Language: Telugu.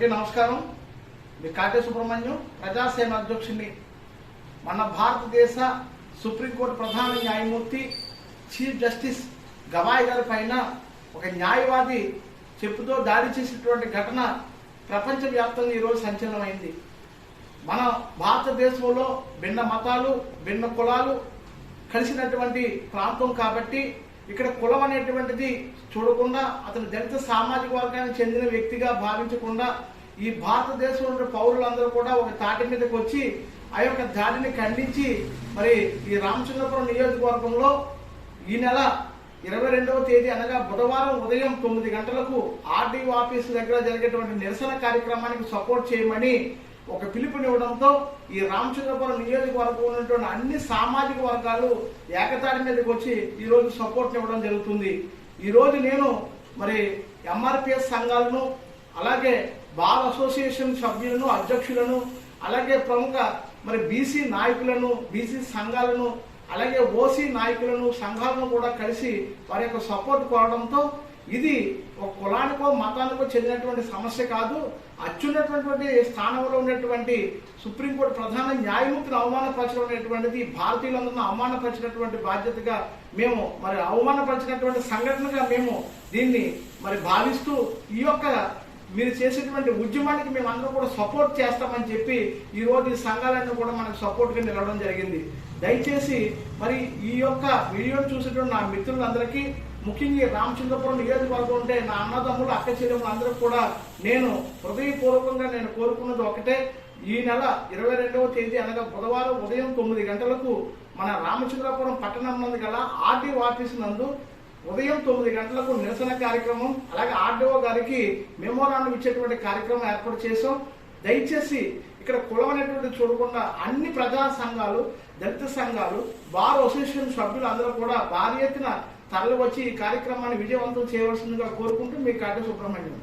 అందరికీ నమస్కారం. మీ కాటే సుబ్రహ్మణ్యం ప్రజాసేన అధ్యక్షుడిని మన భారతదేశ సుప్రీంకోర్టు ప్రధాన న్యాయమూర్తి చీఫ్ జస్టిస్ గవాయ్ గారి పైన ఒక న్యాయవాది చెప్పుతో దాడి చేసినటువంటి ఘటన ప్రపంచవ్యాప్తంగా ఈరోజు సంచలనమైంది. మన భారతదేశంలో భిన్న మతాలు భిన్న కులాలు కలిసినటువంటి ప్రాంతం కాబట్టి ఇక్కడ కులం అనేటువంటిది చూడకుండా అతను దళిత సామాజిక వర్గానికి చెందిన వ్యక్తిగా భావించకుండా ఈ భారతదేశంలో ఉన్న పౌరులందరూ కూడా ఒక తాటి మీదకి వచ్చి ఆ యొక్క దాడిని ఖండించి మరి ఈ రామచంద్రపురం నియోజకవర్గంలో ఈ నెల ఇరవై రెండవ తేదీ అనగా బుధవారం ఉదయం తొమ్మిది గంటలకు ఆర్డీఓ ఆఫీసు దగ్గర జరిగేటువంటి నిరసన కార్యక్రమానికి సపోర్ట్ చేయమని ఒక పిలుపునివ్వడంతో ఈ రామచంద్రపురం నియోజకవర్గం ఉన్నటువంటి అన్ని సామాజిక వర్గాలు ఏకతాటి మీదకి వచ్చి ఈరోజు సపోర్ట్ ఇవ్వడం జరుగుతుంది. ఈరోజు నేను మరి ఎంఆర్పిఎస్ సంఘాలను అలాగే బార్ అసోసియేషన్ సభ్యులను అధ్యక్షులను అలాగే ప్రముఖ మరి బీసీ నాయకులను బీసీ సంఘాలను అలాగే ఓసీ నాయకులను సంఘాలను కూడా కలిసి వారి యొక్క సపోర్ట్ కోరడంతో ఇది ఒక కులానికో మతానికో చెందినటువంటి సమస్య కాదు. అచ్చున్నటువంటి స్థానంలో ఉన్నటువంటి సుప్రీంకోర్టు ప్రధాన న్యాయమూర్తిని అవమానపరచడం అనేటువంటిది భారతీయులందరినీ అవమానపరిచినటువంటి బాధ్యతగా మేము మరి అవమానపరిచినటువంటి సంఘటనగా మేము దీన్ని మరి భావిస్తూ ఈ యొక్క మీరు చేసేటువంటి ఉద్యమానికి మేము అందరూ కూడా సపోర్ట్ చేస్తామని చెప్పి ఈ రోజు ఈ సంఘాలన్నీ కూడా మనకు సపోర్ట్గా నిలవడం జరిగింది. దయచేసి మరి ఈ యొక్క వీడియో చూసేటువంటి నా మిత్రులందరికీ ముఖ్యంగా రామచంద్రపురం నియోజకవర్గం ఉంటే నా అన్నదమ్ములు అక్క చెల్లెములు కూడా నేను హృదయపూర్వకంగా నేను కోరుకున్నది ఒకటే. ఈ నెల ఇరవై రెండవ తేదీ అనగా బుధవారం ఉదయం తొమ్మిది గంటలకు మన రామచంద్రపురం పట్టణం నందు గల ఆర్డీఓ ఆఫీస్ నందు ఉదయం తొమ్మిది గంటలకు నిరసన కార్యక్రమం అలాగే ఆర్డీఓ గారికి మెమోరాండం ఇచ్చేటువంటి కార్యక్రమం ఏర్పాటు చేసాం దయచేసి ఇక్కడ కులం అనేటువంటి చూడకుండా అన్ని ప్రజా సంఘాలు దళిత సంఘాలు బార్ అసోసియేషన్ సభ్యులు అందరూ కూడా భారీ ఎత్తున తరలి వచ్చి ఈ కార్యక్రమాన్ని విజయవంతం చేయవలసిందిగా కోరుకుంటూ మీ కాటి సుబ్రహ్మణ్యం.